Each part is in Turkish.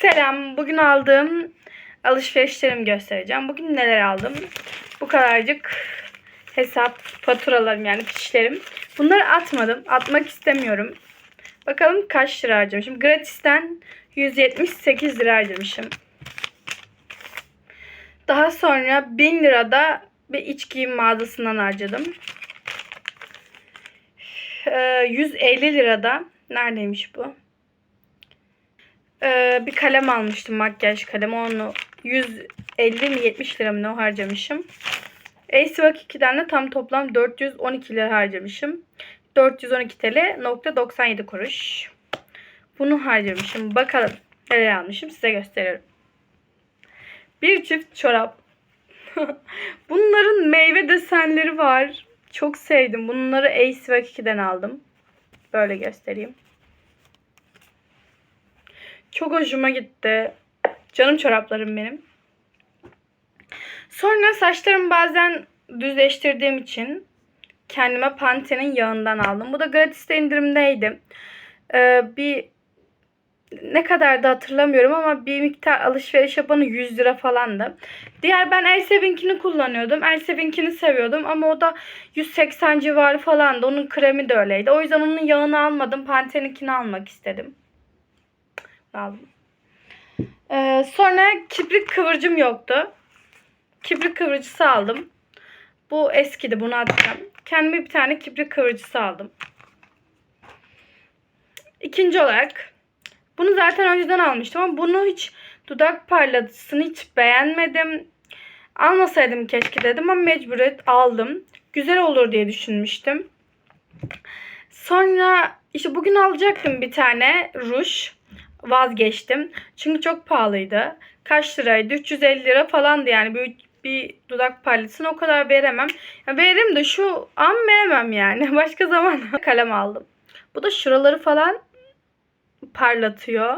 Selam. Bugün aldığım alışverişlerimi göstereceğim. Bugün neler aldım? Bu kadarcık hesap faturalarım yani fişlerim. Bunları atmadım. Atmak istemiyorum. Bakalım kaç lira harcamışım. Gratis'ten 178 lira harcamışım. Daha sonra 1000 lirada bir iç giyim mağazasından harcadım. Ee, 150 lirada neredeymiş bu? Ee, bir kalem almıştım makyaj kalemi onu 150 mi 70 lira mı ne harcamışım. Acebak 2'den de tam toplam 412 lira harcamışım. 412 TL nokta 97 kuruş. Bunu harcamışım. Bakalım neler almışım size gösteriyorum. Bir çift çorap. Bunların meyve desenleri var. Çok sevdim. Bunları Acebak 2'den aldım. Böyle göstereyim. Çok hoşuma gitti. Canım çoraplarım benim. Sonra saçlarımı bazen düzleştirdiğim için kendime Pantene'in yağından aldım. Bu da gratis'te indirimdeydi. Ee, bir ne kadar da hatırlamıyorum ama bir miktar alışveriş yapanı 100 lira falandı. Diğer ben Elsev'inkini kullanıyordum. Elsev'inkini seviyordum ama o da 180 civarı falandı. Onun kremi de öyleydi. O yüzden onun yağını almadım. Pantene'inkini almak istedim aldım. Ee, sonra kibrit kıvırcım yoktu. Kibrit kıvırcısı aldım. Bu eskidi bunu atacağım. Kendime bir tane kibrit kıvırcısı aldım. İkinci olarak bunu zaten önceden almıştım ama bunu hiç dudak parlatıcısını hiç beğenmedim. Almasaydım keşke dedim ama mecburiyet aldım. Güzel olur diye düşünmüştüm. Sonra işte bugün alacaktım bir tane ruj vazgeçtim. Çünkü çok pahalıydı. Kaç liraydı? 350 lira falandı yani. Bir, bir dudak parlatısını o kadar veremem. Ya veririm de şu an veremem yani. Başka zaman kalem aldım. Bu da şuraları falan parlatıyor.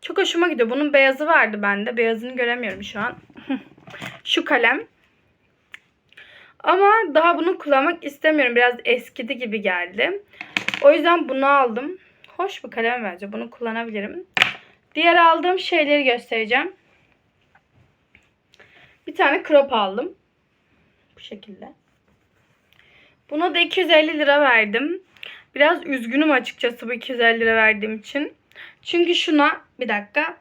Çok hoşuma gidiyor. Bunun beyazı vardı bende. Beyazını göremiyorum şu an. şu kalem. Ama daha bunu kullanmak istemiyorum. Biraz eskidi gibi geldi. O yüzden bunu aldım. Hoş bir kalem bence. Bunu kullanabilirim. Diğer aldığım şeyleri göstereceğim. Bir tane crop aldım. Bu şekilde. Buna da 250 lira verdim. Biraz üzgünüm açıkçası bu 250 lira verdiğim için. Çünkü şuna bir dakika.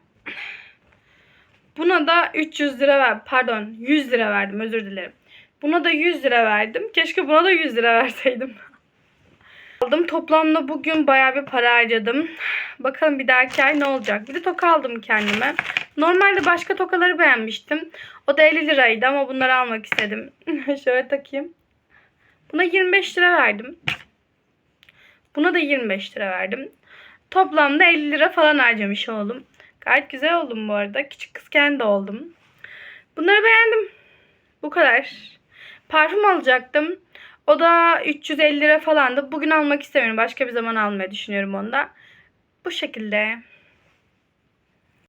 Buna da 300 lira ver, pardon 100 lira verdim özür dilerim. Buna da 100 lira verdim. Keşke buna da 100 lira verseydim. Aldım. Toplamda bugün baya bir para harcadım. Bakalım bir dahaki ay ne olacak. Bir de toka aldım kendime. Normalde başka tokaları beğenmiştim. O da 50 liraydı ama bunları almak istedim. Şöyle takayım. Buna 25 lira verdim. Buna da 25 lira verdim. Toplamda 50 lira falan harcamış oldum. Gayet güzel oldum bu arada. Küçük kız kendi oldum. Bunları beğendim. Bu kadar. Parfüm alacaktım. O da 350 lira falandı. Bugün almak istemiyorum. Başka bir zaman almayı düşünüyorum onu da. Bu şekilde.